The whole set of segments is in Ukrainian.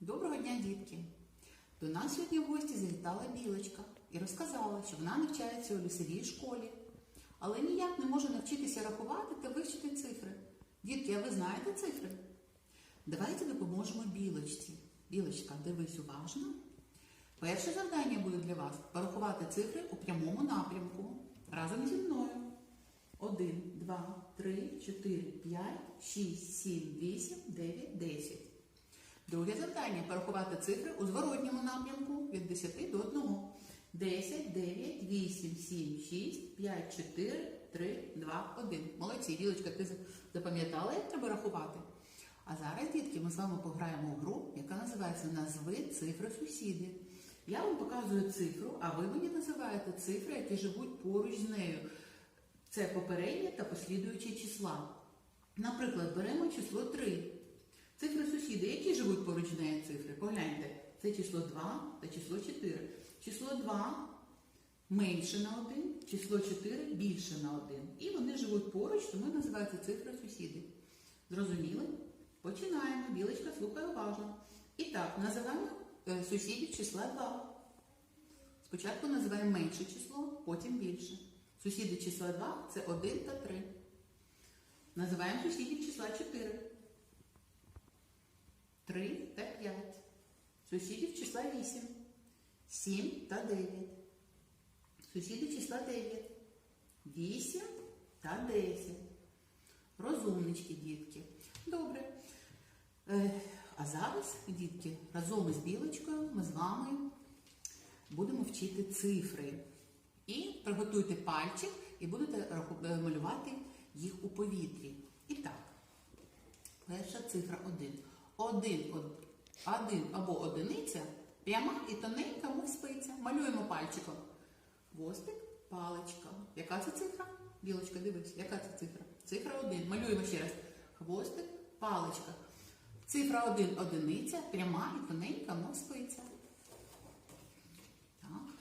Доброго дня, дітки! До нас сьогодні в гості завітала білочка і розказала, що вона навчається у лісовій школі, але ніяк не може навчитися рахувати та вивчити цифри. Дітки, а ви знаєте цифри? Давайте допоможемо білочці. Білочка, дивись уважно. Перше завдання буде для вас порахувати цифри у прямому напрямку разом зі мною. 1, 2, 3, 4, 5, 6, 7, 8, 9, 10. Друге завдання порахувати цифри у зворотньому напрямку від 10 до 1. 10, 9, 8, 7, 6, 5, 4, 3, 2, 1. Молодці, Вілочка, ти запам'ятала, як треба рахувати? А зараз, дітки, ми з вами пограємо у гру, яка називається Назви цифри сусіди. Я вам показую цифру, а ви мені називаєте цифри, які живуть поруч з нею. Це попереднє та послідуючі числа. Наприклад, беремо число 3. Цифри сусіди, які живуть поруч з нею цифри? Погляньте, це число 2 та число 4. Число 2 менше на 1, число 4 більше на 1. І вони живуть поруч, тому називаються цифри сусіди. Зрозуміли? Починаємо. Білочка слухає уважно. І так, називаємо е, сусідів числа 2. Спочатку називаємо менше число, потім більше. Сусіди числа 2 це 1 та 3. Називаємо сусідів числа 4. 3 та 5. Сусідів числа 8. 7 та 9. Сусіди числа 9. 8 та 10. Розумнички, дітки. Добре. Е, а зараз, дітки, разом із білочкою ми з вами будемо вчити цифри. І приготуйте пальчик і будете е, малювати їх у повітрі. І так, перша цифра 1. Один, од- один або одиниця пряма і тоненька, мов спиця. Малюємо пальчиком. Хвостик, паличка. Яка це цифра? Білочка, дивись, яка це цифра? Цифра 1. Малюємо ще раз. Хвостик, паличка. Цифра 1 одиниця, пряма і тоненька, мов спиця. Так.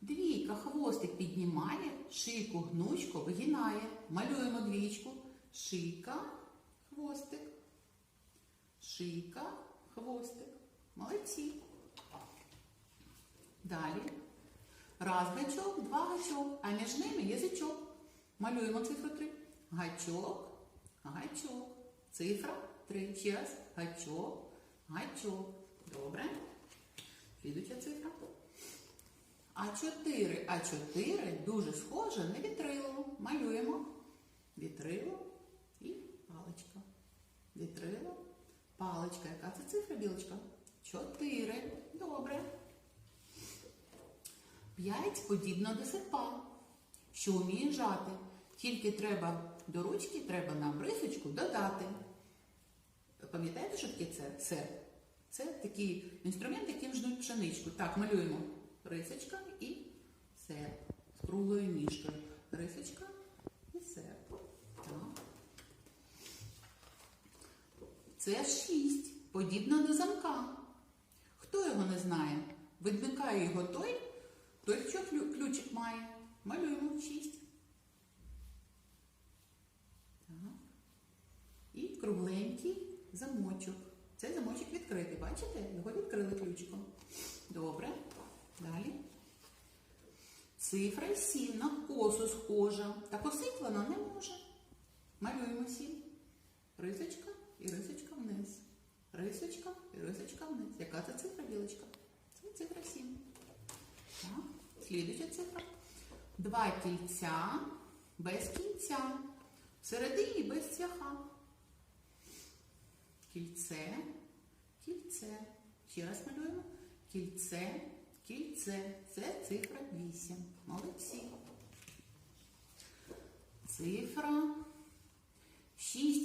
Двійка хвостик піднімає, шийку гнучко вигинає. Малюємо двічку. Шийка, хвостик. Шийка, хвостик. Молодці. Далі. Раз гачок, два гачок, а між ними язичок. Малюємо цифру 3. Гачок, гачок. Цифра 3. Ще раз. Гачок, гачок. Добре. Слідуюча цифра. А4. А4 дуже схоже на вітрило. Малюємо. Вітрило і паличка. Вітрило, паличка. Яка це цифра, білочка? 4. Добре. 5 подібно до серпа, що вміє жати. Тільки треба до ручки, треба нам рисочку додати. Пам'ятаєте, що таке це? Серп? Це такий інструмент, яким жнуть пшеничку. Так, малюємо рисочка і серп з круглою ніжкою. Рисочка і серп. Так. Це шість, подібно до замка. Хто його не знає? Відмикає його той, той, що ключик має. Малюємо шість. Так. І кругленький замочок. Цей замочок відкритий. Бачите? Його відкрили ключиком. Добре. Далі. Цифра 7 на косу схожа. Та косить вона не може. Малюємо 7. Рисочка і рисочка вниз. Рисочка і рисочка вниз. Яка це цифра, білочка? Це цифра 7. Так. Слідуюча цифра. Два кільця без кінця. Всередині без цвяха. Кільце, кільце. Ще раз малюємо. Кільце, кільце. Це цифра 8. Молодці. Цифра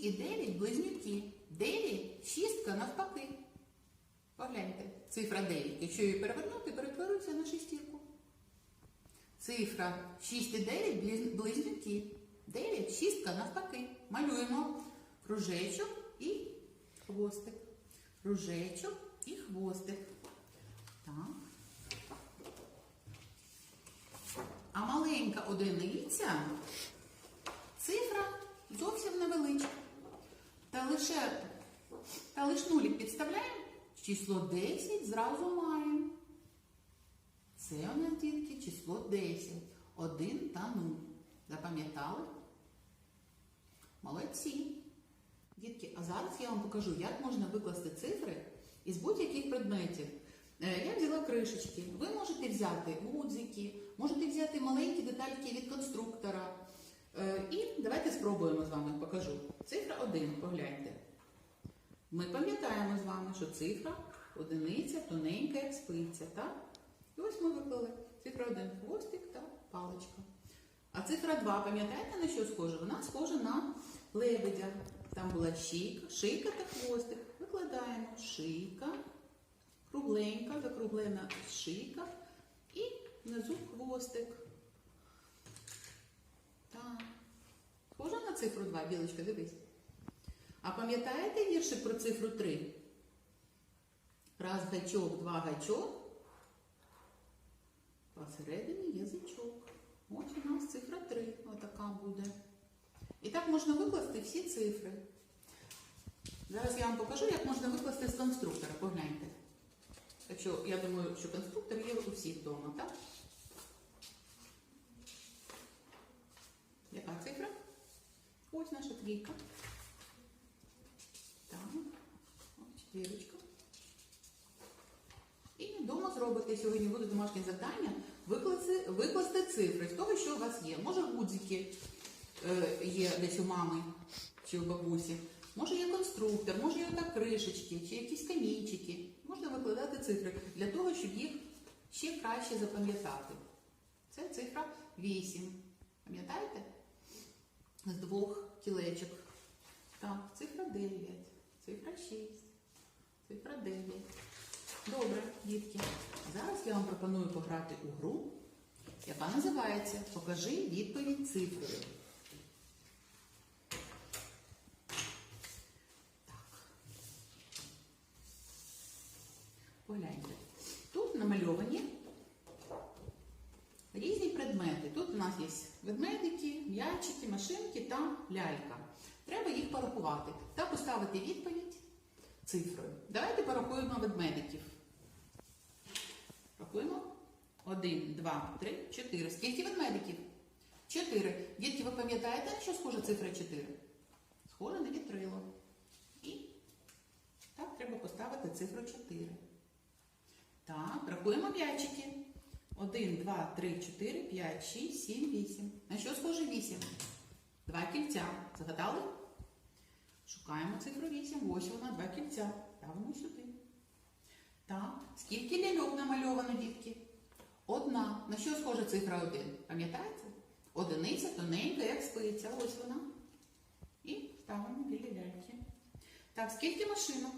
6 і 9 близнюки. 9 шістка навпаки. Погляньте, цифра 9. Якщо її перевернути, перетворюється на шестірку. Цифра 6 і 9 близнюки. 9 шістка навпаки. Малюємо кружечок і хвостик. Кружечок і хвостик. Так. А маленька одиниця цифра зовсім невеличка. Лише, та лише нулік підставляємо число 10 зразу маємо. Це у нас, дітки, число 10. 1 та 0. Запам'ятали? Молодці. Дітки, а зараз я вам покажу, як можна викласти цифри із будь-яких предметів. Е, Я взяла кришечки. Ви можете взяти гудзики, можете взяти маленькі детальки від конструктора. Е, І давайте спробуємо з вами покажу. Цифра 1, погляньте. Ми пам'ятаємо з вами, що цифра одиниця тоненька, як спиця, так? І ось ми виклали цифра 1 хвостик та паличка. А цифра 2, пам'ятаєте на що схожа? Вона схожа на лебедя. Там була шийка, шийка та хвостик. Викладаємо шийка, кругленька, закруглена шийка і внизу хвостик. Так. Схожа на цифру 2, білочка, дивись. А пам'ятаєте віршик про цифру 3? Раз гачок, два гачок. Посередині язичок. Ось у нас цифра 3, отака буде. І так можна викласти всі цифри. Зараз я вам покажу, як можна викласти з конструктора. Погляньте. Так я думаю, що конструктор є у всіх вдома, так? Яка цифра? Ось наша трійка. Так, ось четвірочка. І вдома зробите сьогодні буде домашнє завдання викласти, викласти цифри з того, що у вас є. Може гудзики е, є десь у мами чи у бабусі. Може є конструктор, може є отак кришечки, чи якісь камінчики. Можна викладати цифри для того, щоб їх ще краще запам'ятати. Це цифра 8. Пам'ятаєте? З двох кілечок. Так, цифра 9, цифра 6, цифра 9. Добре, дітки. Зараз я вам пропоную пограти у гру, яка називається Покажи відповідь цифрою. Так. Погляньте. Тут намальовані різні предмети. Тут у нас є ведмедики, м'ячики, машинки та лялька. Треба їх порахувати та поставити відповідь цифрою. Давайте порахуємо ведмедиків. Рахуємо. Один, два, три, чотири. Скільки ведмедиків? Чотири. Дітки, ви пам'ятаєте, що схожа цифра 4? Схожа на вітрило. І так треба поставити цифру 4. Так, рахуємо м'ячики. 1, 2, 3, 4, 5, 6, 7, 8. На що схоже 8? Два кільця. Згадали? Шукаємо цифру 8. Ось вона, два кільця. Ставимо сюди. Так. Скільки ляльок намальовано, дітки? Одна. На що схожа цифра 1? Пам'ятаєте? Одиниця тоненька, як спиця. Ось вона. І ставимо біля ляльки. Так, скільки машинок?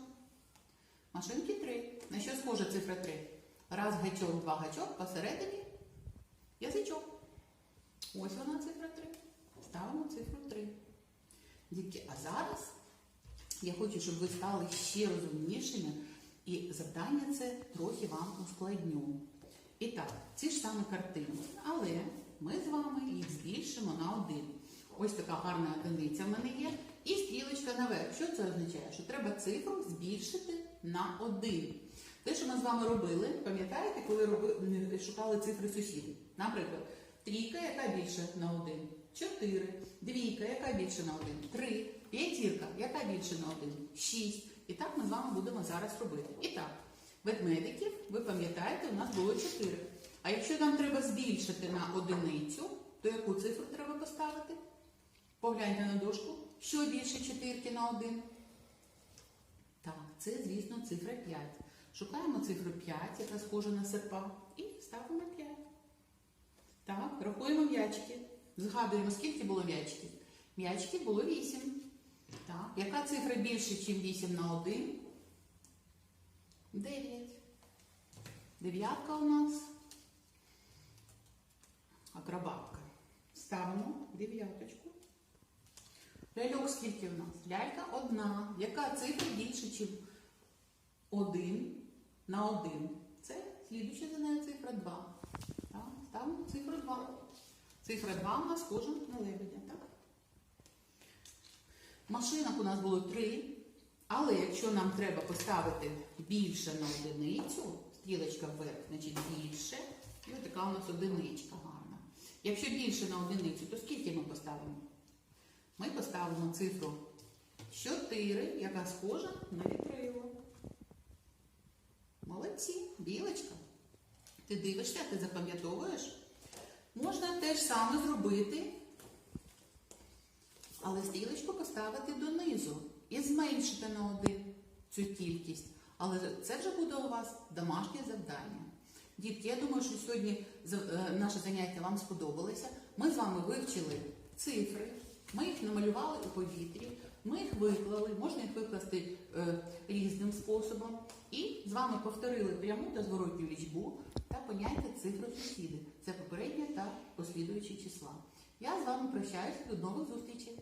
Машинки 3. На що схожа цифра 3? Раз гачок, два гачок, посередині язичок. Ось вона цифра 3. Ставимо цифру 3. Дітки, а зараз я хочу, щоб ви стали ще розумнішими, і завдання це трохи вам ускладню. І так, ці ж самі картини, але ми з вами їх збільшимо на один. Ось така гарна одиниця в мене є. І стрілочка наверх. Що це означає? Що треба цифру збільшити на один. Те, що ми з вами робили, пам'ятаєте, коли роби, шукали цифри сусідів? Наприклад, трійка, яка більше на один, чотири, двійка, яка більше на один, три, п'ятірка, яка більше на один, шість. І так ми з вами будемо зараз робити. І так, ведмедиків, ви пам'ятаєте, у нас було чотири. А якщо нам треба збільшити на одиницю, то яку цифру треба поставити? Погляньте на дошку. Що більше чотирки на один? Так, це, звісно, цифра 5. Шукаємо цифру 5, яка схожа на серпа, і ставимо 5. Так, рахуємо м'ячики. Згадуємо, скільки було м'ячиків. М'ячиків було 8. Так, яка цифра більше, ніж 8 на 1? 9. Дев'ятка у нас. Акробатка. Ставимо дев'яточку. Ляльок скільки у нас? Лялька одна. Яка цифра більше, ніж 1 на 1? Це слідуюча за нею цифра 2. Так? Ставимо цифру 2. Цифра 2 у нас схожа на лебедя. Так? Машинок у нас було 3. Але якщо нам треба поставити більше на одиницю, стрілочка вверх, значить більше, і ось така у нас одиничка гарна. Якщо більше на одиницю, то скільки ми поставимо? Ми поставимо цифру 4, яка схожа на вітрило. Молодці, білочка. Ти дивишся, ти запам'ятовуєш? Можна те ж саме зробити, але стрілочку поставити донизу і зменшити на один цю кількість. Але це вже буде у вас домашнє завдання. Дітки, я думаю, що сьогодні е, наше заняття вам сподобалося. Ми з вами вивчили цифри, ми їх намалювали у повітрі, ми їх виклали, можна їх викласти е, різним способом. І з вами повторили пряму та зворотню лічбу та поняття цифри сусіди. Це попереднє та послідуючі числа. Я з вами прощаюся до нових зустрічей.